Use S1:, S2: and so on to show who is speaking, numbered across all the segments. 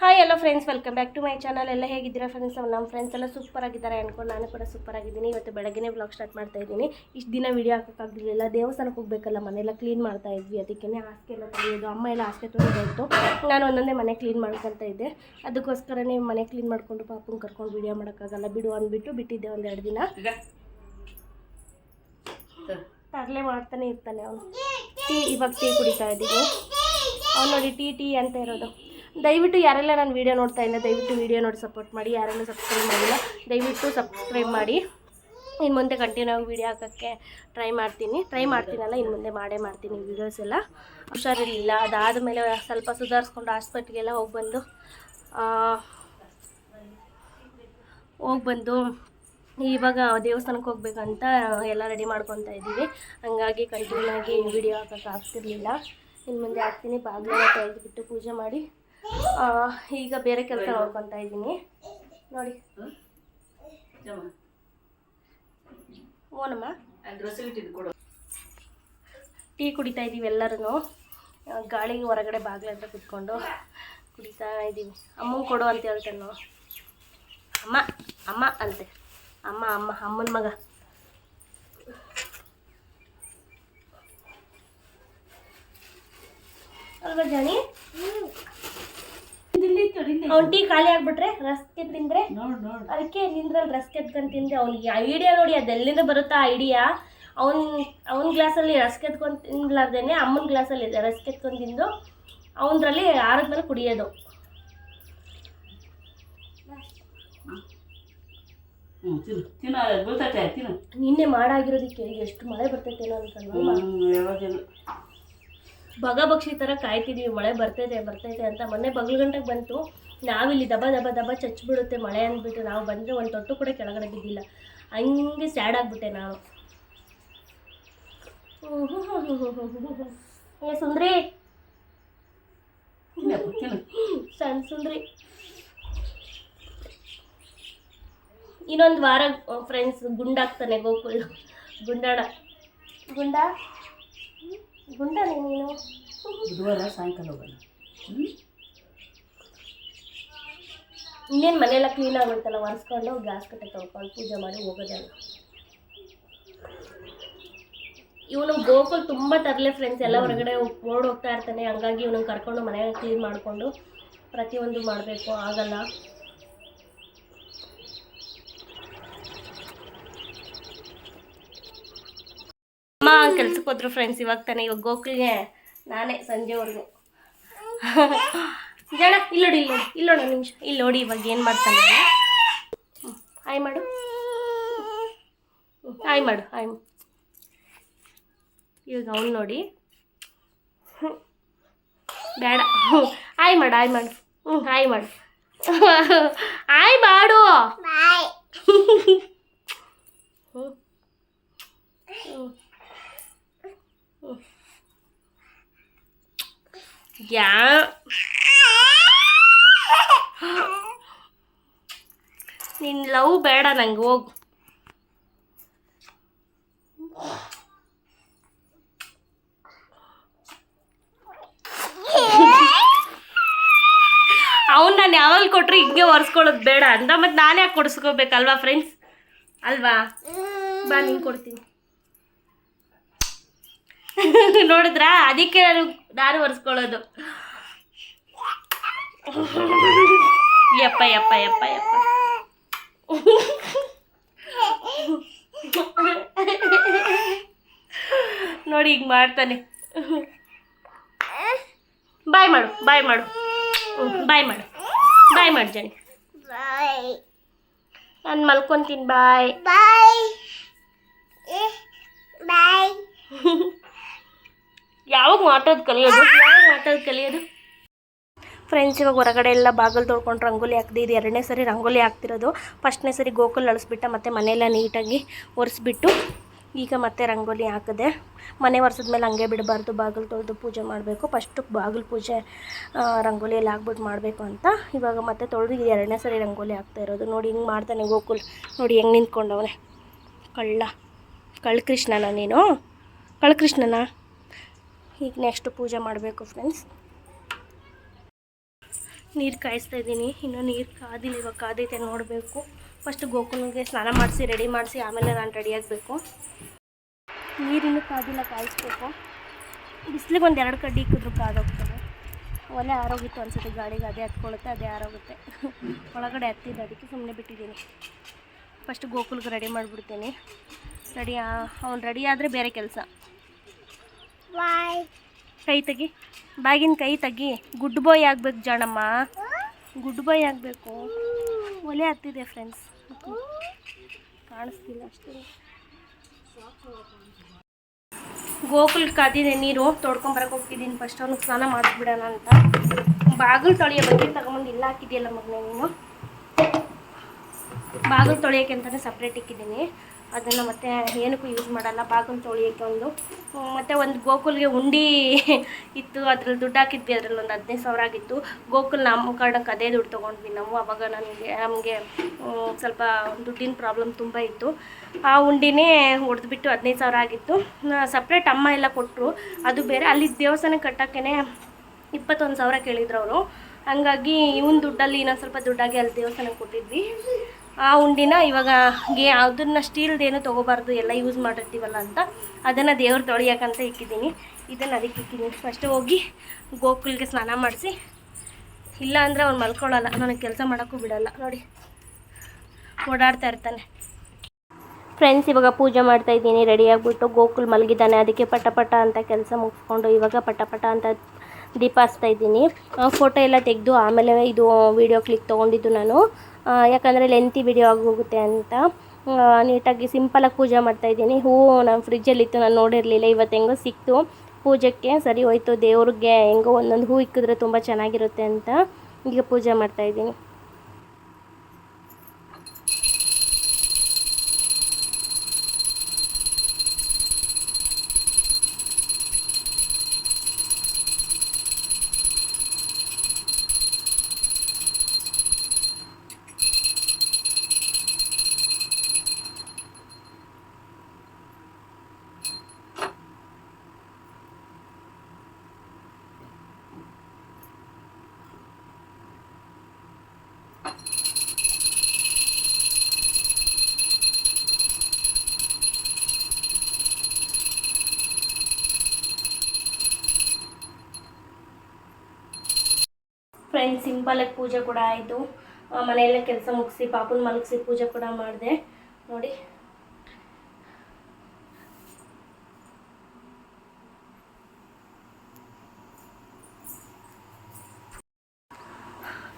S1: Hi ಎಲ್ಲ friends welcome back to my channel ಎಲ್ಲ ಹೇಗಿದ್ದೀರಾ ಫ್ರೆಂಡ್ಸ್ ನಮ್ಮ ಫ್ರೆಂಡ್ಸ್ ಎಲ್ಲ ಸೂಪರ್ ಆಗಿದ್ದಾರೆ ಅನ್ಕೊಂಡು ನಾನು ಕೂಡ ಸೂಪರ್ ಆಗಿದ್ದೀನಿ. ಇವತ್ತು ಬೆಳಗ್ಗೆ ವ್ಲಾಗ್ ಸ್ಟಾರ್ಟ್ ಮಾಡ್ತಾ ಇದ್ದೀನಿ. ಇಷ್ಟು ದಿನ ವಿಡಿಯೋ ಹಾಕೋಕ್ಕಾಗಲಿಲ್ಲ ದೇವಸ್ಥಾನಕ್ಕೆ ಹೋಗಬೇಕಲ್ಲ ಮನೆಯೆಲ್ಲ ಕ್ಲೀನ್ ಮಾಡ್ತಾ ಇದ್ವಿ. ಅದಕ್ಕೆ ಹಾಸಿಗೆ ಎಲ್ಲ ತೊಳೆಯೋದು. ಅಮ್ಮ ಎಲ್ಲ ಹಾಸಿಗೆ ತೊಳೆಯೋದಾಯಿತು ನಾನು ಒಂದೊಂದೇ ಮನೆ ಕ್ಲೀನ್ ಮಾಡ್ಕೊತ ಇದ್ದೆ. ಅದಕ್ಕೋಸ್ಕರನೇ ಮನೆ ಕ್ಲೀನ್ ಮಾಡಿಕೊಂಡು ಪಾಪನ ಕರ್ಕೊಂಡು ವಿಡಿಯೋ ಮಾಡೋಕ್ಕಾಗಲ್ಲ ಬಿಡು ಅಂದ್ಬಿಟ್ಟು ಬಿಟ್ಟಿದ್ದೆ ಒಂದೆರಡು ದಿನ. ತರಲೆ ಮಾಡ್ತಾನೆ ಇರ್ತಾನೆ ಅವನು. ಟೀ ಇವಾಗ ಟೀ ಕುಡಿತಾ ಇದ್ದೀನಿ. ಅವ್ನು ನೋಡಿ ಟೀ ಟೀ ಅಂತ ಇರೋದು. ದಯವಿಟ್ಟು ಯಾರೆಲ್ಲ ನಾನು ವೀಡಿಯೋ ನೋಡ್ತಾ ಇಲ್ಲ ದಯವಿಟ್ಟು ವೀಡಿಯೋ ನೋಡಿ ಸಪೋರ್ಟ್ ಮಾಡಿ. ಯಾರೆಲ್ಲ ಸಬ್ಸ್ಕ್ರೈಬ್ ಮಾಡಿಲ್ಲ, ದಯವಿಟ್ಟು ಸಬ್ಸ್ಕ್ರೈಬ್ ಮಾಡಿ. ಇನ್ನು ಮುಂದೆ ಕಂಟಿನ್ಯೂ ಆಗಿ ವೀಡಿಯೋ ಹಾಕೋಕ್ಕೆ ಟ್ರೈ ಮಾಡ್ತೀನಿ. ಟ್ರೈ ಮಾಡ್ತೀನಲ್ಲ ಇನ್ನು ಮುಂದೆ ಮಾಡೇ ಮಾಡ್ತೀನಿ ವೀಡಿಯೋಸ್ ಎಲ್ಲ. ಹುಷಾರಿರಲಿಲ್ಲ. ಅದಾದಮೇಲೆ ಸ್ವಲ್ಪ ಸುಧಾರಿಸ್ಕೊಂಡು ಹಾಸ್ಪಿಟ್ಲಿಗೆಲ್ಲ ಹೋಗಿ ಬಂದು ಹೋಗಿ ಬಂದು ಇವಾಗ ದೇವಸ್ಥಾನಕ್ಕೆ ಹೋಗ್ಬೇಕಂತ ಎಲ್ಲ ರೆಡಿ ಮಾಡ್ಕೊತಾ ಇದ್ದೀವಿ. ಹಂಗಾಗಿ ಕಂಟಿನ್ಯೂ ಆಗಿ ವಿಡಿಯೋ ಹಾಕೋಕ್ಕೆ ಆಗ್ತಿರ್ಲಿಲ್ಲ. ಇನ್ನು ಮುಂದೆ ಹಾಕ್ತೀನಿ. ಬಾಗಿಲೆಲ್ಲ ತೆಗೆದುಬಿಟ್ಟು ಪೂಜೆ ಮಾಡಿ. ಈಗ ಬೇರೆ ಕೆಲಸ ನೋಡ್ಕೊತಾ ಇದ್ದೀನಿ. ನೋಡಿ. ಓನಮ್ಮ? ಟೀ ಕುಡಿತಾ ಇದ್ದೀವಿ ಎಲ್ಲರೂ ಗಾಳಿಗೆ ಹೊರಗಡೆ ಬಾಗಿಲ ಹತ್ರ ಕುತ್ಕೊಂಡು ಕುಡಿತಾ ಇದ್ದೀವಿ. ಅಮ್ಮಂಗೆ ಕೊಡು ಅಂತ ಹೇಳ್ತೇನೆ ನಾವು ಅಮ್ಮ ಅಮ್ಮ ಅಂತೆ. ಅಮ್ಮ ಅಮ್ಮ, ಅಮ್ಮನ ಮಗ. ಅಲ್ವಾ ಜಾನಿ ಅವ್ನ ಟೀ ಖಾಲಿ ಆಗ್ಬಿಟ್ರೆ ರಸ್ಕೆ ತಿಂದ್ರೆ ಅದಕ್ಕೆ ನಿಂದ್ರಲ್ಲಿ ರಸ್ಕೆ ಎತ್ಕೊಂಡು ತಿಂದ್ರೆ ಅವ್ನಿಗೆ ಐಡಿಯಾ ನೋಡಿ ಅದೆಲ್ಲಿಂದ ಬರುತ್ತಾ ಐಡಿಯಾ ಅವನ್ ಅವನ ಗ್ಲಾಸಲ್ಲಿ ರಸ್ಕೆ ಎತ್ಕೊಂಡು ತಿನ್ಲಾರ್ದೇನೆ ಅಮ್ಮನ ಗ್ಲಾಸಲ್ಲಿ ರಸ್ಕೆ ಎತ್ಕೊಂಡು ತಿಂದು ಅವನದ್ರಲ್ಲಿ ಆರದ್ಮೇಲೆ ಕುಡಿಯೋದು. ನಿನ್ನೆ ಮಾಡಾಗಿರೋದಕ್ಕೆ ಎಷ್ಟು ಮಳೆ ಅನ್ಕೊಂಡ್ವಲ್ಲ
S2: ಹ್ಞೂ
S1: ಬಕ್ಷಿ ಥರ ಕಾಯ್ತಿದ್ವಿ, ಮಳೆ ಬರ್ತೈತೆ ಬರ್ತೈತೆ ಅಂತ. ಮೊನ್ನೆ ಬಗ್ಲು ಗಂಟೆಗೆ ಬಂತು. ನಾವಿಲ್ಲಿ ದಬ ದಬ ದಬ ಚಚ್ಚಿಬಿಡುತ್ತೆ ಮಳೆ ಅಂದ್ಬಿಟ್ಟು. ನಾವು ಬಂದರೆ ಒಂದು ತೊಟ್ಟು ಕೂಡ ಕೆಳಗಡೆ ಬಿದ್ದಿಲ್ಲ. ಹಂಗೆ ಸ್ಯಾಡ್ ಆಗ್ಬಿಟ್ಟೆ ನಾನು. ಏ, ಸುಂದ್ರಿ. ಸಣ್ಣ ಸುಂದ್ರಿ. ಇನ್ನೊಂದು ವಾರ ಫ್ರೆಂಡ್ಸ್ ಗುಂಡಾಗ್ತಾನೆ ಗೋಕುಲ್. ಗುಂಡಾಣ. ಗುಂಡ? ಗುಂಡ ನೀನು?
S2: ಬುಧವಾರ ಸಾಯಂಕಾಲ ಹೋಗೋಣ.
S1: ಇನ್ನೇನು ಮನೆಯೆಲ್ಲ ಕ್ಲೀನ್ ಆಗುತ್ತಲ್ಲ ಒರೆಸ್ಕೊಂಡು ಗ್ಯಾಸ್ ಕಟ್ಟೆ ತೊಳ್ಕೊಂಡು ಪೂಜೆ ಮಾಡಿ ಹೋಗೋದಲ್ಲ. ಇವನು ಗೋಕುಲ್ ತುಂಬ ತರಲೆ ಫ್ರೆಂಡ್ಸ್ ಎಲ್ಲ ಹೊರಗಡೆ ಓಡ್ ಹೋಗ್ತಾ ಇರ್ತಾನೆ. ಹಂಗಾಗಿ ಇವನು ಕರ್ಕೊಂಡು ಮನೆಯಲ್ಲಿ ಕ್ಲೀನ್ ಮಾಡಿಕೊಂಡು ಪ್ರತಿಯೊಂದು ಮಾಡಬೇಕು ಆಗಲ್ಲ. ಅಮ್ಮ ಕೆಲ್ಸಕ್ಕೆ ಹೋದ್ರು ಫ್ರೆಂಡ್ಸ್ ಇವಾಗ ತಾನೆ ಇವಾಗ ಗೋಕುಲ್ಗೆ ನಾನೇ ಸಂಜೆವರೆಗೂ ಜನ ಇಲ್ಲೋಡಿ ಇಲ್ಲೋಡಿ ಇಲ್ಲೋಣ ನಿಮಿಷ ಇಲ್ಲಿ ನೋಡಿ ಇವಾಗ ಏನು ಮಾಡ್ತಾನೆ ಆಯ್ ಹಾಯ್ ಮಾಡು. ಆಯ್ ಹಾಯ್ ಮಾಡು ಆಯ್ ಇವಾಗ ಅವ್ನು ನೋಡಿ. ಬೇಡ. ಹ್ಞೂ ಹಾಯ್ ಮಾಡು ಆಯ್ ಮಾಡು. ಹ್ಞೂ ಹಾಯ್ ಮಾಡು. ಆಯ್ ಮಾಡು. ಹ್ಞೂ ಹ್ಞೂ ಯಾ ನಿನ್ ಲವ್ ಬೇಡ ನಂಗೆ, ಹೋಗು. ಅವ್ನು ನಾನು ಯಾವಾಗ ಕೊಟ್ರೆ ಹಿಂಗೆ ಒರೆಸ್ಕೊಳ್ಳೋದು ಬೇಡ ಅಂತ ಮತ್ತೆ ನಾನು ಯಾಕೆ ಕೊಡಿಸ್ಕೋಬೇಕಲ್ವಾ ಫ್ರೆಂಡ್ಸ್ ಅಲ್ವಾ? ಬಾ, ನೀನು ಕೊಡ್ತೀನಿ. ನೋಡಿದ್ರಾ? ಅದಕ್ಕೆ ನಾನು ಒರೆಸ್ಕೊಳ್ಳೋದು. ಯಪ್ಪ ಯಪ್ಪ ಯಪ್ಪ ಯಪ್ಪ. ನೋಡಿ ಈಗ ಮಾಡ್ತಾನೆ. ಬಾಯ್ ಮಾಡು ಬಾಯ್ ಮಾಡು. ಬಾಯ್ ಮಾಡು. ಬಾಯ್ ಮಾಡು ಬಾಯ್ ನಾನು ಮಲ್ಕೊತೀನಿ ಬಾಯ್. ಯಾವಾಗ ಮಾತಾಡೋದು ಕಲಿಯೋದು? ಯಾವಾಗ ಮಾತಾಡೋದು ಕಲಿಯೋದು? ಫ್ರೆಂಡ್ಸ್ ಇವಾಗ ಹೊರಗಡೆ ಎಲ್ಲ ಬಾಗಿಲು ತೊಳ್ಕೊಂಡು ರಂಗೋಲಿ ಹಾಕ್ದೆ ಇದು ಎರಡನೇ ಸರಿ ರಂಗೋಲಿ ಹಾಕ್ತಿರೋದು. ಫಸ್ಟ್ನೇ ಸರಿ ಗೋಕುಲ್ ಅಳಿಸ್ಬಿಟ್ಟ ಮತ್ತು ಮನೆಯೆಲ್ಲ ನೀಟಾಗಿ ಒರೆಸ್ಬಿಟ್ಟು ಈಗ ಮತ್ತೆ ರಂಗೋಲಿ ಹಾಕಿದೆ ಮನೆ ಒರೆಸಿದ್ಮೇಲೆ ಹಂಗೆ ಬಿಡಬಾರ್ದು. ಬಾಗಿಲು ತೊಳೆದು ಪೂಜೆ ಮಾಡಬೇಕು. ಫಸ್ಟು ಬಾಗಿಲು ಪೂಜೆ ಆ, ರಂಗೋಲಿ ಎಲ್ಲ ಹಾಕ್ಬಿಟ್ಟು ಮಾಡಬೇಕು ಅಂತ ಇವಾಗ ಮತ್ತೆ ತೊಳೆದು ಇದು ಎರಡನೇ ಸರಿ ರಂಗೋಲಿ ಹಾಕ್ತಾ ಇರೋದು. ನೋಡಿ ಹಿಂಗೆ ಮಾಡ್ತಾನೆ ಗೋಕುಲ್. ನೋಡಿ ಹೆಂಗೆ ನಿಂತ್ಕೊಂಡವನೆ. ಕಳ್ಳ. ಕಳ್ಳ ಕೃಷ್ಣನ ನೀನು. ಕಳ್ಳ ಕೃಷ್ಣನ ಈಗ ನೆಕ್ಸ್ಟ್ ಪೂಜೆ ಮಾಡಬೇಕು ಫ್ರೆಂಡ್ಸ್ ನೀರು ಕಾಯಿಸ್ತಾ ಇದ್ದೀನಿ. ಇನ್ನೂ ನೀರು ಕಾದಿಲ್ಲ, ಇವಾಗ ಕಾದೈತೆ ನೋಡಬೇಕು. ಫಸ್ಟ್ ಗೋಕುಲ್ಗೆ ಸ್ನಾನ ಮಾಡಿಸಿ ರೆಡಿ ಮಾಡಿಸಿ, ಆಮೇಲೆ ನಾನು ರೆಡಿ ಆಗಬೇಕು. ನೀರಿನ ಕಾದಿಲ್ಲ, ಕಾಯಿಸ್ಬೇಕು. ಬಿಸಿಲಿಗೆ ಒಂದು ಎರಡು ಕಡ್ಡಿ ಇಕ್ಕಿದ್ರು ಕಾದೋಗ್ತದೆ. ಒಲೆ ಆರೋಗಿತ್ತು ಅನ್ಸುತ್ತೆ, ಗಾಡಿಗೆ ಅದೇ ಹತ್ಕೊಳ್ಳುತ್ತೆ ಅದೇ ಆರೋಗುತ್ತೆ. ಒಳಗಡೆ ಹತ್ತಿದ್ದು, ಅದಕ್ಕೆ ಸುಮ್ಮನೆ ಬಿಟ್ಟಿದ್ದೀನಿ. ಫಸ್ಟ್ ಗೋಕುಲ್ಗೆ ರೆಡಿ ಮಾಡಿಬಿಡ್ತೀನಿ. ರೆಡಿ ಅವ್ನು ರೆಡಿ ಆದರೆ ಬೇರೆ ಕೆಲಸ. ಕೈ ತೆಗಿ. ಬಾಗಿನ ಕೈ ತೆಗಿ. ಗುಡ್ ಬಾಯ್ ಆಗ್ಬೇಕು ಜಾಣಮ್ಮ. ಗುಡ್ ಬಾಯ್ ಆಗಬೇಕು. ಒಲೆ ಹತ್ತಿದೆ ಫ್ರೆಂಡ್ಸ್ ಕಾಣಿಸ್ತಿಲ್ಲ ಅಷ್ಟೇ. ಗೋಕುಲ್ ಕಾದಿದೆ ನೀರು. ತೊಡ್ಕೊಂಬರಕ್ಕೆ ಹೋಗ್ತಿದ್ದೀನಿ. ಫಸ್ಟ್ ಅವನು ಸ್ನಾನ ಮಾಡಿಸ್ಬಿಡೋಣ ಅಂತ. ಬಾಗಿಲು ತೊಳೆಯೋ ಬಗ್ಗೆ ತಗೊಂಬಂದು ಇಲ್ಲ ಹಾಕಿದೆಯಲ್ಲ ಮಗನೇ ನೀನು? ಬಾಗಿಲು ತೊಳೆಯೋಕೆ ಅಂತಲೇ ಸಪ್ರೇಟ್ ಇಕ್ಕಿದ್ದೀನಿ. ಅದನ್ನು ಮತ್ತೆ ಏನಕ್ಕೂ ಯೂಸ್ ಮಾಡಲ್ಲ, ಬಾಗಿಲು ತೊಳಿಯೋಕ್ಕೆ ಒಂದು. ಮತ್ತು ಒಂದು ಗೋಕುಲ್ಗೆ ಉಂಡಿ ಇತ್ತು, ಅದ್ರಲ್ಲಿ ದುಡ್ಡು ಹಾಕಿದ್ವಿ, ಅದ್ರಲ್ಲಿ ಒಂದು ಹದಿನೈದು ಸಾವಿರ ಆಗಿತ್ತು. ಗೋಕುಲ್ ನಮ್ಮ ಕಾರ್ಡಕ್ಕೆ ಅದೇ ದುಡ್ಡು ತೊಗೊಂಡ್ವಿ ನಾವು, ಅವಾಗ ನನಗೆ, ನಮಗೆ ಸ್ವಲ್ಪ ದುಡ್ಡಿನ ಪ್ರಾಬ್ಲಮ್ ತುಂಬ ಇತ್ತು. ಆ ಉಂಡಿನೇ ಹೊಡೆದ್ಬಿಟ್ಟು ಹದಿನೈದು ಸಾವಿರ ಆಗಿತ್ತು. ಸಪ್ರೇಟ್ ಅಮ್ಮ ಎಲ್ಲ ಕೊಟ್ಟರು ಅದು ಬೇರೆ, ಅಲ್ಲಿ ದೇವಸ್ಥಾನ ಕಟ್ಟೋಕ್ಕೇ ಇಪ್ಪತ್ತೊಂದು ಸಾವಿರ ಕೇಳಿದ್ರು ಅವರು. ಹಂಗಾಗಿ ಇವನ್ ದುಡ್ಡಲ್ಲಿ ಇನ್ನೊಂದು ಸ್ವಲ್ಪ ದುಡ್ಡಾಗಿ ಅಲ್ಲಿ ದೇವಸ್ಥಾನಕ್ಕೆ ಕೊಟ್ಟಿದ್ವಿ. ಆ ಉಂಡಿನ ಇವಾಗ ಗೆ ಅದನ್ನು ಸ್ಟೀಲ್ದೇನು ತೊಗೋಬಾರ್ದು, ಎಲ್ಲ ಯೂಸ್ ಮಾಡಿರ್ತೀವಲ್ಲ ಅಂತ. ಅದನ್ನು ದೇವ್ರು ತೊಳಿಯೋಕ್ಕಂತ ಇಕ್ಕಿದ್ದೀನಿ. ಇದನ್ನು ಅದಕ್ಕೆ ಇಕ್ಕಿದ್ದೀನಿ. ಫಸ್ಟ್ ಹೋಗಿ ಗೋಕುಲ್ಗೆ ಸ್ನಾನ ಮಾಡಿಸಿ. ಇಲ್ಲ ಅಂದರೆ ಅವ್ನು ಮಲ್ಕೊಳ್ಳಲ್ಲ ನನಗೆ ಕೆಲಸ ಮಾಡೋಕ್ಕೂ ಬಿಡಲ್ಲ. ನೋಡಿ. ಓಡಾಡ್ತಾ ಇರ್ತಾನೆ. ಫ್ರೆಂಡ್ಸ್ ಇವಾಗ ಪೂಜೆ ಮಾಡ್ತಾ ಇದ್ದೀನಿ. ರೆಡಿಯಾಗಿಬಿಟ್ಟು ಗೋಕುಲ್ ಮಲಗಿದ್ದಾನೆ. ಅದಕ್ಕೆ ಪಟ ಪಟ ಅಂತ ಕೆಲಸ ಮುಗಿಸ್ಕೊಂಡು ಇವಾಗ ಪಟ ಪಟ ಅಂತ ದೀಪ ಹಚ್ತಾ ಇದ್ದೀನಿ ಫೋಟೋ ಎಲ್ಲ ತೆಗೆದು ಆಮೇಲೆ ಇದು ವಿಡಿಯೋ ಕ್ಲಿಕ್ ತೊಗೊಂಡಿದ್ದು ನಾನು. ಯಾಕಂದರೆ ಲೆಂತಿ ವಿಡಿಯೋ ಆಗೋಗುತ್ತೆ ಅಂತ. ನೀಟಾಗಿ ಸಿಂಪಲಾಗಿ ಪೂಜೆ ಮಾಡ್ತಾ ಇದ್ದೀನಿ. ಹೂವು ನಾನು ಫ್ರಿಜ್ಜಲ್ಲಿತ್ತು ನಾನು ನೋಡಿರಲಿಲ್ಲ, ಇವತ್ತು ಹೆಂಗೋ ಸಿಕ್ತು. ಪೂಜೆಗೆ ಸರಿ ಹೋಯ್ತು, ದೇವ್ರಿಗೆ ಹೆಂಗೋ ಒಂದೊಂದು ಹೂ ಇಕ್ಕಿದ್ರೆ ತುಂಬ ಚೆನ್ನಾಗಿರುತ್ತೆ ಅಂತ. ಈಗ ಪೂಜೆ ಮಾಡ್ತಾ ಫ್ರೆಂಡ್ಸ್ ಸಿಂಪಲಾಗಿ ಪೂಜೆ ಕೂಡ ಆಯಿತು. ಮನೆಯಲ್ಲೇ ಕೆಲಸ ಮುಗಿಸಿ, ಪಾಪನ ಮಲಗಿಸಿ ಪೂಜೆ ಕೂಡ ಮಾಡಿದೆ. ನೋಡಿ.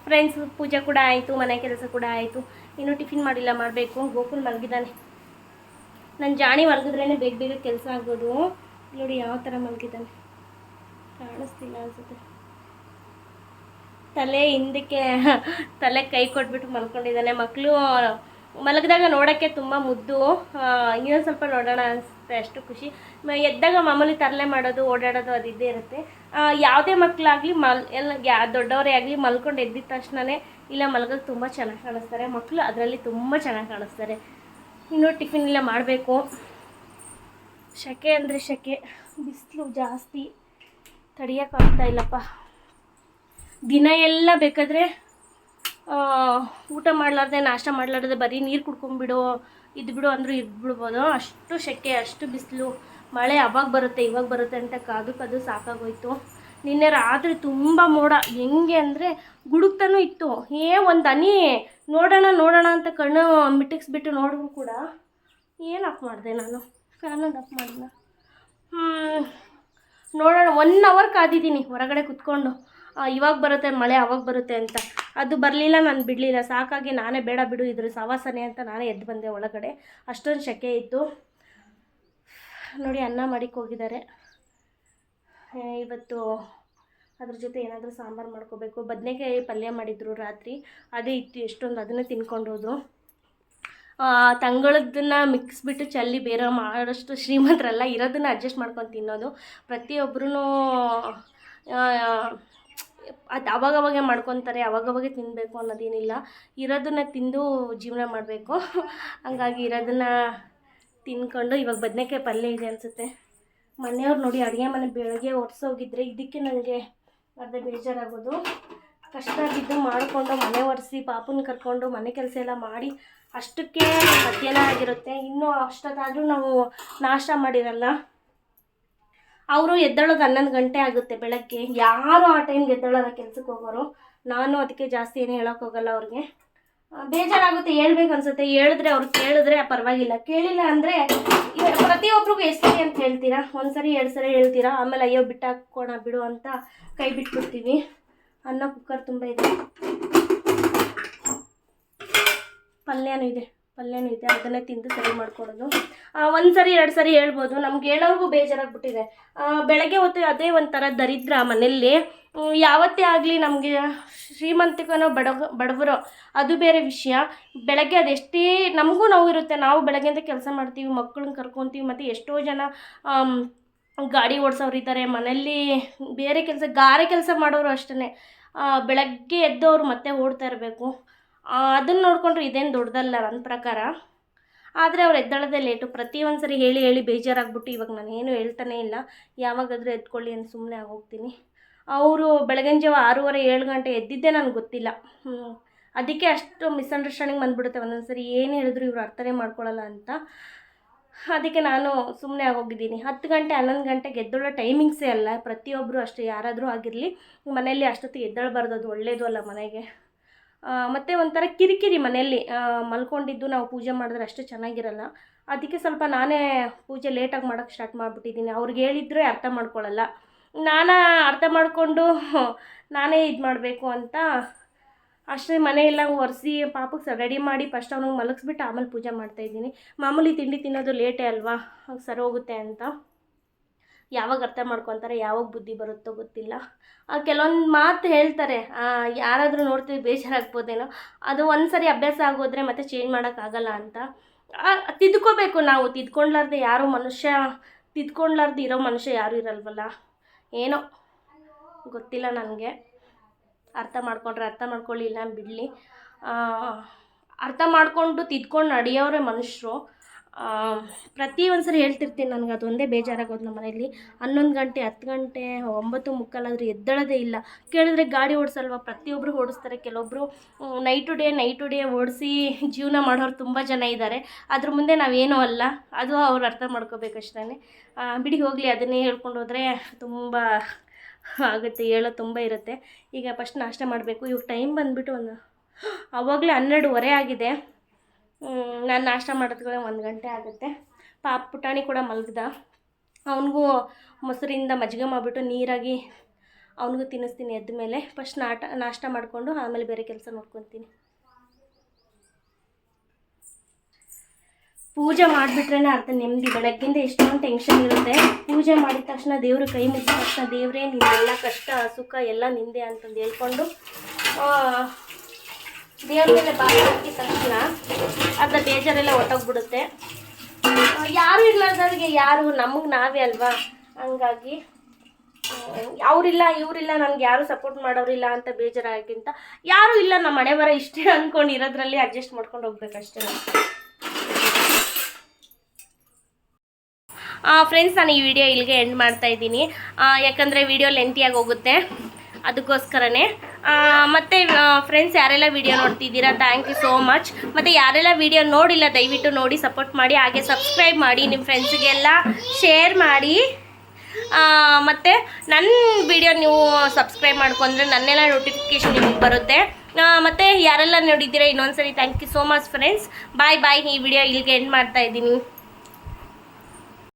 S1: ಫ್ರೆಂಡ್ಸ್, ಪೂಜೆ ಕೂಡ ಆಯಿತು, ಮನೆ ಕೆಲಸ ಕೂಡ ಆಯಿತು. ಇನ್ನು ಟಿಫಿನ್ ಮಾಡಿಲ್ಲ, ಮಾಡಬೇಕು. ಗೋಕುಲ್ ಮಲಗಿದ್ದಾನೆ. ನನ್ನ ಜಾಣಿ ಮಲಗಿದ್ರೇ ಬೇಗ ಬೇಗ ಕೆಲಸ ಆಗೋದು. ನೋಡಿ, ಯಾವ ಥರ ಮಲಗಿದ್ದಾನೆ. ಕಾಣಿಸ್ತಿಲ್ಲ ಅನ್ಸುತ್ತೆ. ತಲೆ ಹಿಂದಕ್ಕೆ ತಲೆ ಕೈ ಕೊಟ್ಬಿಟ್ಟು ಮಲ್ಕೊಂಡಿದ್ದಾನೆ. ಮಕ್ಕಳು ಮಲಗಿದಾಗ ನೋಡೋಕ್ಕೆ ತುಂಬ ಮುದ್ದು. ಇನ್ನೊಂದು ಸ್ವಲ್ಪ ನೋಡೋಣ ಅನಿಸುತ್ತೆ, ಅಷ್ಟು ಖುಷಿ. ಎದ್ದಾಗ ಮಾಮೂಲಿ ತರಲೆ ಮಾಡೋದು, ಓಡಾಡೋದು ಅದು ಇದ್ದೇ ಇರುತ್ತೆ. ಯಾವುದೇ ಮಕ್ಕಳಾಗಲಿ ಮಲ್, ಎಲ್ಲ ಯಾ ದೊಡ್ಡವರೇ ಆಗಲಿ ಮಲ್ಕೊಂಡು ಎದ್ದಿದ ತಕ್ಷಣವೇ ಇಲ್ಲ ಮಲಗೋದು ತುಂಬ ಚೆನ್ನಾಗಿ ಕಾಣಿಸ್ತಾರೆ. ಮಕ್ಕಳು ಅದರಲ್ಲಿ ತುಂಬ ಚೆನ್ನಾಗಿ ಕಾಣಿಸ್ತಾರೆ. ಇನ್ನು ಟಿಫಿನ್ ಎಲ್ಲ ಮಾಡಬೇಕು. ಸೆಕೆ ಅಂದರೆ ಸೆಕೆ ಬಿಸಿಲು ಜಾಸ್ತಿ. ತಡಿಯೋಕ್ಕಾಗ್ತಾ ಇಲ್ಲಪ್ಪ. ದಿನ ಎಲ್ಲ ಬೇಕಾದರೆ ಊಟ ಮಾಡಲಾರ್ದೆ, ನಾಷ್ಟ ಮಾಡಲಾರ್ದೆ ಬರೀ ನೀರು ಕುಡ್ಕೊಂಡ್ಬಿಡು, ಇದು ಬಿಡು ಅಂದರೂ ಇದ್ಬಿಡ್ಬೋದು. ಅಷ್ಟು ಸೆಕೆ ಅಷ್ಟು ಬಿಸಿಲು. ಮಳೆ ಅವಾಗ ಬರುತ್ತೆ, ಇವಾಗ ಬರುತ್ತೆ ಅಂತ ಕಾದು ಕಾದು ಸಾಕಾಗೋಯ್ತು. ನಿನ್ನೆ ರಾತ್ರಿ ತುಂಬ ಮೋಡ. ಹೆಂಗೆ ಅಂದರೆ ಗುಡುಕ್ತಾನೂ ಇತ್ತು. ಏ, ಒಂದು ಹನಿ ನೋಡೋಣ ನೋಡೋಣ ಅಂತ ಕಣ್ಣು ಮಿಟಕ್ಸ್ಬಿಟ್ಟು ನೋಡಿದ್ರು ಕೂಡ ಏನು ಅಪ್ ಮಾಡಿದೆ ನಾನು? ಫ್ಯಾನನ್ನು ಅಪ್ ಮಾಡಿದ್ನ ಹ್ಞೂ ನೋಡೋಣ. ಒನ್ ಅವರ್ ಕಾದಿದ್ದೀನಿ, ಹೊರಗಡೆ ಕುತ್ಕೊಂಡು. ಇವಾಗ ಬರುತ್ತೆ, ಮಳೆ ಅವಾಗ ಬರುತ್ತೆ ಅಂತ. ಅದು ಬರಲಿಲ್ಲ, ನಾನು ಬಿಡಲಿಲ್ಲ. ಸಾಕಾಗಿ ನಾನೇ ಬೇಡ ಬಿಡು, ಇದ್ರ ಸವಾಸನೆ ಅಂತ ನಾನೇ ಎದ್ದು ಬಂದೆ ಒಳಗಡೆ. ಅಷ್ಟೊಂದು ಸೆಕೆ ಇತ್ತು. ನೋಡಿ, ಅನ್ನ ಮಾಡಿಕ್ಕೆ ಹೋಗಿದ್ದಾರೆ. ಇವತ್ತು ಅದ್ರ ಜೊತೆ ಏನಾದರೂ ಸಾಂಬಾರು ಮಾಡ್ಕೋಬೇಕು. ಬದನೆಕಾಯಿ ಪಲ್ಯ ಮಾಡಿದ್ರು ರಾತ್ರಿ. ಅದೇ ಇತ್ತು, ಎಷ್ಟೊಂದು ಅದನ್ನೇ ತಿನ್ಕೊಂಡೋದು ತಂಗಳದನ್ನ ಮಿಕ್ಸ್ ಬಿಟ್ಟು ಚಲ್ಲಿ ಬೇರೆ ಮಾಡೋಷ್ಟು ಶ್ರೀಮಂತರಲ್ಲ ಇರೋದನ್ನ ಅಡ್ಜಸ್ಟ್ ಮಾಡ್ಕೊಂಡು ತಿನ್ನೋದು. ಪ್ರತಿಯೊಬ್ಬರೂ ಅದು ಅವಾಗವಾಗೆ ಮಾಡ್ಕೊತಾರೆ, ಅವಾಗವಾಗೆ ತಿನ್ನಬೇಕು ಅನ್ನೋದೇನಿಲ್ಲ. ಇರೋದನ್ನ ತಿಂದು ಜೀವನ ಮಾಡಬೇಕು. ಹಂಗಾಗಿ ಇರೋದನ್ನ ತಿನ್ಕೊಂಡು ಇವಾಗ ಬದನೆಕಾಯಿ ಪಲ್ಯ ಇದೆ ಅನಿಸುತ್ತೆ. ಮನೆಯವ್ರು ನೋಡಿ ಅಡುಗೆ ಮನೆ ಬೆಳಗ್ಗೆ ಒರೆಸೋಗಿದ್ರೆ ಇದಕ್ಕೆ ನನಗೆ ಅರ್ಧ ಬೇಜಾರಾಗೋದು. ಕಷ್ಟ ಬಿದ್ದು ಮಾಡಿಕೊಂಡು ಮನೆ ಒರೆಸಿ, ಪಾಪನ ಕರ್ಕೊಂಡು ಮನೆ ಕೆಲಸ ಎಲ್ಲ ಮಾಡಿ ಅಷ್ಟಕ್ಕೆ ಮಧ್ಯಾಹ್ನ ಆಗಿರುತ್ತೆ. ಇನ್ನೂ ಅಷ್ಟೊತ್ತಾದರೂ ನಾವು ನಾಶ ಮಾಡಿರಲ್ಲ. ಅವರು ಎದ್ದೇಳೋದು ಹನ್ನೊಂದು ಗಂಟೆ ಆಗುತ್ತೆ ಬೆಳಗ್ಗೆ. ಯಾರು ಆ ಟೈಮ್ಗೆ ಎದ್ದೇಳೋಲ್ಲ ಕೆಲ್ಸಕ್ಕೆ ಹೋಗೋರು? ನಾನು ಅದಕ್ಕೆ ಜಾಸ್ತಿ ಏನು ಹೇಳೋಕೆ ಹೋಗಲ್ಲ ಅವ್ರಿಗೆ. ಬೇಜಾರಾಗುತ್ತೆ, ಹೇಳ್ಬೇಕು ಅನ್ಸುತ್ತೆ. ಹೇಳಿದ್ರೆ ಅವ್ರು ಕೇಳಿದ್ರೆ ಪರವಾಗಿಲ್ಲ. ಕೇಳಿಲ್ಲ ಅಂದರೆ ಪ್ರತಿಯೊಬ್ಬರಿಗೂ ಎಷ್ಟು ಸರಿ ಅಂತ ಹೇಳ್ತೀರಾ? ಒಂದ್ಸರಿ ಎರಡು ಸರಿ ಹೇಳ್ತೀರಾ? ಆಮೇಲೆ ಅಯ್ಯೋ, ಬಿಟ್ಟಾಕೋಣ, ಬಿಡು ಅಂತ ಕೈ ಬಿಟ್ಬಿಡ್ತೀವಿ. ಅನ್ನೋ ಕುಕ್ಕರ್ ತುಂಬ ಇದೆ. ಪಲ್ಯನೂ ಇದೆ. ಪಲ್ಯನೂ ಇದೆ, ಅದನ್ನೇ ತಿಂದು ಸರಿ ಮಾಡ್ಕೊಳ್ಳೋದು. ಒಂದು ಸರಿ, ಎರಡು ಸರಿ ಹೇಳ್ಬೋದು. ನಮ್ಗೆ ಹೇಳೋರ್ಗೂ ಬೇಜಾರಾಗ್ಬಿಟ್ಟಿದೆ. ಬೆಳಗ್ಗೆ ಹೊತ್ತು ಅದೇ ಒಂಥರ ದರಿದ್ರ ಮನೆಯಲ್ಲಿ ಯಾವತ್ತೇ ಆಗಲಿ ನಮಗೆ ಶ್ರೀಮಂತಿಕನೋ ಬಡ ಬಡವರೋ, ಅದು ಬೇರೆ ವಿಷಯ. ಬೆಳಗ್ಗೆ ಅದೆಷ್ಟೇ, ನಮಗೂ ನೋವು ಇರುತ್ತೆ ನಾವು ಬೆಳಗ್ಗೆಯಿಂದ ಕೆಲಸ ಮಾಡ್ತೀವಿ, ಮಕ್ಕಳನ್ನ ಕರ್ಕೊತೀವಿ, ಮತ್ತು ಎಷ್ಟೋ ಜನ ಗಾಡಿ ಓಡಿಸೋರು ಇದ್ದಾರೆ. ಮನೆಯಲ್ಲಿ ಬೇರೆ ಕೆಲಸ, ಗಾರೆ ಕೆಲಸ ಮಾಡೋರು ಅಷ್ಟೇ ಬೆಳಗ್ಗೆ ಎದ್ದವರು ಮತ್ತೆ ಓಡ್ತಾ ಇರಬೇಕು. ಅದನ್ನು ನೋಡಿಕೊಂಡ್ರೆ ಇದೇನು ದೊಡ್ಡದಲ್ಲ ನನ್ನ ಪ್ರಕಾರ. ಆದರೆ ಅವ್ರು ಎದ್ದಳದೇ ಲೇಟು ಪ್ರತಿಯೊಂದು ಸರಿ ಹೇಳಿ ಹೇಳಿ ಬೇಜಾರಾಗ್ಬಿಟ್ಟು ಇವಾಗ ನಾನು ಏನು ಹೇಳ್ತಾನೇ ಇಲ್ಲ. ಯಾವಾಗಾದರೂ ಎದ್ಕೊಳ್ಳಿ ಅಂತ ಸುಮ್ಮನೆ ಆಗೋಗ್ತೀನಿ. ಅವರು ಬೆಳಗಿನ ಜಾವ ಆರೂವರೆ ಏಳು ಗಂಟೆ ಎದ್ದಿದ್ದೇ ನನಗೆ ಗೊತ್ತಿಲ್ಲ. ಅದಕ್ಕೆ ಅಷ್ಟು ಮಿಸ್ಅಂಡರ್ಸ್ಟ್ಯಾಂಡಿಂಗ್ ಬಂದುಬಿಡುತ್ತೆ. ಒಂದೊಂದು ಸರಿ ಏನು ಹೇಳಿದ್ರು ಇವರು ಅರ್ಥನೇ ಮಾಡ್ಕೊಳ್ಳಲ್ಲ ಅಂತ. ಅದಕ್ಕೆ ನಾನು ಸುಮ್ಮನೆ ಆಗೋಗಿದ್ದೀನಿ. ಹತ್ತು ಗಂಟೆ, ಹನ್ನೊಂದು ಗಂಟೆಗೆ ಎದ್ದೊಳ್ಳೋ ಟೈಮಿಂಗ್ಸೇ ಅಲ್ಲ. ಪ್ರತಿಯೊಬ್ಬರು ಅಷ್ಟೇ. ಯಾರಾದರೂ ಆಗಿರಲಿ, ಮನೆಯಲ್ಲಿ ಅಷ್ಟೊತ್ತಿಗೆ ಎದ್ದಳಬಾರ್ದು. ಅದು ಒಳ್ಳೆಯದು ಅಲ್ಲ ಮನೆಗೆ. ಮತ್ತೆ ಒಂಥರ ಕಿರಿಕಿರಿ ಮನೆಯಲ್ಲಿ ಮಲ್ಕೊಂಡಿದ್ದು ನಾವು ಪೂಜೆ ಮಾಡಿದ್ರೆ ಅಷ್ಟು ಚೆನ್ನಾಗಿರಲ್ಲ. ಅದಕ್ಕೆ ಸ್ವಲ್ಪ ನಾನೇ ಪೂಜೆ ಲೇಟಾಗಿ ಮಾಡೋಕ್ಕೆ ಸ್ಟಾರ್ಟ್ ಮಾಡಿಬಿಟ್ಟಿದ್ದೀನಿ. ಅವ್ರಿಗೆ ಹೇಳಿದ್ರೆ ಅರ್ಥ ಮಾಡ್ಕೊಳ್ಳಲ್ಲ ನಾನು ಅರ್ಥ ಮಾಡಿಕೊಂಡು ನಾನೇ ಇದು ಮಾಡಬೇಕು ಅಂತ ಅಷ್ಟೇ ಮನೆಯೆಲ್ಲ ಒರೆಸಿ ಪಾಪಕ್ಕೆ ರೆಡಿ ಮಾಡಿ ಫಸ್ಟ್ ಅವನಿಗೆ ಮಲಗಿಸ್ಬಿಟ್ಟು ಆಮೇಲೆ ಪೂಜೆ ಮಾಡ್ತಾಯಿದ್ದೀನಿ ಮಾಮೂಲಿ ತಿಂಡಿ ತಿನ್ನೋದು ಲೇಟೇ ಅಲ್ವಾ? ಹಾಗೆ ಸರಿ ಹೋಗುತ್ತೆ ಅಂತ. ಯಾವಾಗ ಅರ್ಥ ಮಾಡ್ಕೊತಾರೆ, ಯಾವಾಗ ಬುದ್ಧಿ ಬರುತ್ತೋ ಗೊತ್ತಿಲ್ಲ. ಕೆಲವೊಂದು ಮಾತು ಹೇಳ್ತಾರೆ. ಯಾರಾದರೂ ನೋಡ್ತೀವಿ, ಬೇಜಾರಾಗ್ಬೋದೇನೋ. ಅದು ಒಂದು ಸರಿ ಅಭ್ಯಾಸ ಆಗೋದ್ರೆ ಮತ್ತೆ ಚೇಂಜ್ ಮಾಡೋಕ್ಕಾಗಲ್ಲ ಅಂತ. ತಿದ್ಕೋಬೇಕು ನಾವು. ತಿದ್ಕೊಂಡ್ಲಾರ್ದೆ ಯಾರು ಮನುಷ್ಯ, ತಿದ್ಕೊಂಡ್ಲಾರ್ದೆ ಇರೋ ಮನುಷ್ಯ ಯಾರು ಇರಲ್ವಲ್ಲ? ಏನೋ. ಗೊತ್ತಿಲ್ಲ ನನಗೆ. ಅರ್ಥ ಮಾಡ್ಕೊಂಡ್ರೆ ಅರ್ಥ ಮಾಡ್ಕೊಳ್ಳಿಲ್ಲ ಬಿಡಲಿ. ಅರ್ಥ ಮಾಡಿಕೊಂಡು ತಿದ್ಕೊಂಡು ನಡೆಯೋರೆ ಮನುಷ್ಯರು. ಪ್ರತಿ ಒಂದು ಹೇಳ್ತಿರ್ತೀನಿ ನನಗೆ ಅದೊಂದೇ ಬೇಜಾರಾಗೋದು ನಮ್ಮ ಮನೆಯಲ್ಲಿ ಹನ್ನೊಂದು ಗಂಟೆ, ಹತ್ತು ಗಂಟೆ, ಒಂಬತ್ತು ಮುಕ್ಕಾಲಾದರೂ ಎದ್ದಳದೇ ಇಲ್ಲ. ಕೇಳಿದ್ರೆ ಗಾಡಿ ಓಡಿಸಲ್ವ? ಪ್ರತಿಯೊಬ್ಬರು ಓಡಿಸ್ತಾರೆ. ಕೆಲವೊಬ್ಬರು night to day night to day ಓಡಿಸಿ ಜೀವನ ಮಾಡೋರು ತುಂಬ ಜನ ಇದ್ದಾರೆ ಅದ್ರ ಮುಂದೆ ನಾವೇನೂ ಅಲ್ಲ. ಅದು ಅವ್ರು ಅರ್ಥ ಮಾಡ್ಕೋಬೇಕಷ್ಟೇ ಬಿಡಿ ಹೋಗಲಿ, ಅದನ್ನೇ ಹೇಳ್ಕೊಂಡು ಹೋದರೆ ತುಂಬ ಆಗುತ್ತೆ, ಹೇಳೋ ತುಂಬ ಇರುತ್ತೆ. ಈಗ ಫಸ್ಟ್ ನಾಷ್ಟ ಮಾಡಬೇಕು. ಇವಾಗ ಟೈಮ್ ಬಂದುಬಿಟ್ಟು ಒಂದು ಆವಾಗಲೇ ಹನ್ನೆರಡುವರೆ ಆಗಿದೆ. ನಾನು ನಾಷ್ಟ ಮಾಡೋದ್ಕೊಳ್ಳೆ ಒಂದು ಗಂಟೆ ಆಗುತ್ತೆ. ಪಾಪ ಪುಟಾಣಿ ಕೂಡ ಮಲಗ್ದ. ಅವನಿಗೂ ಮೊಸರಿಂದ ಮಜ್ಜಿಗೆ ಮಾಡಿಬಿಟ್ಟು ನೀರಾಗಿ ಅವನಿಗೂ ತಿನ್ನಿಸ್ತೀನಿ ಎದ್ದ ಮೇಲೆ ಫಸ್ಟ್ ನಾಟ, ನಾಷ್ಟ ಮಾಡಿಕೊಂಡು ಆಮೇಲೆ ಬೇರೆ ಕೆಲಸ ನೋಡ್ಕೊತೀನಿ. ಪೂಜೆ ಮಾಡಿಬಿಟ್ರೇ ಅರ್ಥ ನೆಮ್ಮದಿ. ಬೆಳಗ್ಗಿಂದ ಎಷ್ಟೊಂದು ಟೆನ್ಷನ್ ಇರುತ್ತೆ. ಪೂಜೆ ಮಾಡಿದ ತಕ್ಷಣ ದೇವ್ರ ಕೈ ಮುಗಿದ ತಕ್ಷಣ ದೇವರೇ, ನಿನ್ನೆಲ್ಲ ಕಷ್ಟ, ಸುಖ, ಎಲ್ಲ ನಿಂದೆ ಅಂತಂದು ಹೇಳ್ಕೊಂಡು ದೇವ್ರ ಮೇಲೆ ಬಾಯಿ ಹಾಕಿದ ತಕ್ಷಣ ಅರ್ಧ ಬೇಜಾರೆಲ್ಲ ಹೊಟ್ಟೋಗ್ಬಿಡುತ್ತೆ ಯಾರು ಇರ್ಲಾರ್ದವ್ರಿಗೆ ಯಾರು, ನಮಗೆ ನಾವೇ ಅಲ್ವಾ? ಹಂಗಾಗಿ ಅವರಿಲ್ಲ, ಇವರಿಲ್ಲ, ನನಗೆ ಯಾರು ಸಪೋರ್ಟ್ ಮಾಡೋರಿಲ್ಲ ಅಂತ ಬೇಜಾರಾಗಿಂತ ಯಾರೂ ಇಲ್ಲ ನಮ್ಮ ಮನೆ ಬರ ಇಷ್ಟೇ ಅಂದ್ಕೊಂಡು ಇರೋದ್ರಲ್ಲಿ ಅಡ್ಜಸ್ಟ್ ಮಾಡ್ಕೊಂಡು ಹೋಗ್ಬೇಕಷ್ಟೇ ಫ್ರೆಂಡ್ಸ್ ನಾನು ಈ ವಿಡಿಯೋ ಇಲ್ಲಿಗೆ ಎಂಡ್ ಮಾಡ್ತಾ ಇದ್ದೀನಿ. ಯಾಕಂದರೆ ವಿಡಿಯೋ ಲೆಂತಿಯಾಗಿ ಹೋಗುತ್ತೆ. ಅದಕ್ಕೋಸ್ಕರನೇ. ಮತ್ತೆ ಫ್ರೆಂಡ್ಸ್ ಯಾರೆಲ್ಲ ವಿಡಿಯೋ ನೋಡ್ತಿದ್ದೀರಾ? ಥ್ಯಾಂಕ್ ಯು ಸೋ ಮಚ್ ಮತ್ತು ಯಾರೆಲ್ಲ ವಿಡಿಯೋ ನೋಡಿಲ್ಲ, ದಯವಿಟ್ಟು ನೋಡಿ ಸಪೋರ್ಟ್ ಮಾಡಿ, ಹಾಗೆ ಸಬ್ಸ್ಕ್ರೈಬ್ ಮಾಡಿ ನಿಮ್ಮ ಫ್ರೆಂಡ್ಸಿಗೆಲ್ಲ ಶೇರ್ ಮಾಡಿ. ಮತ್ತು ನನ್ನ ವಿಡಿಯೋ ನೀವು ಸಬ್ಸ್ಕ್ರೈಬ್ ಮಾಡ್ಕೊಂಡ್ರೆ ನನ್ನೆಲ್ಲ ನೋಟಿಫಿಕೇಶನ್ ನಿಮಗೆ ಬರುತ್ತೆ. ಮತ್ತು ಯಾರೆಲ್ಲ ನೋಡಿದ್ದೀರಾ ಇನ್ನೊಂದ್ಸರಿ thank you so much friends bye bye ಈ ವಿಡಿಯೋ ಇಲ್ಲಿಗೆ ಎಂಡ್ ಮಾಡ್ತಾ ಇದ್ದೀನಿ.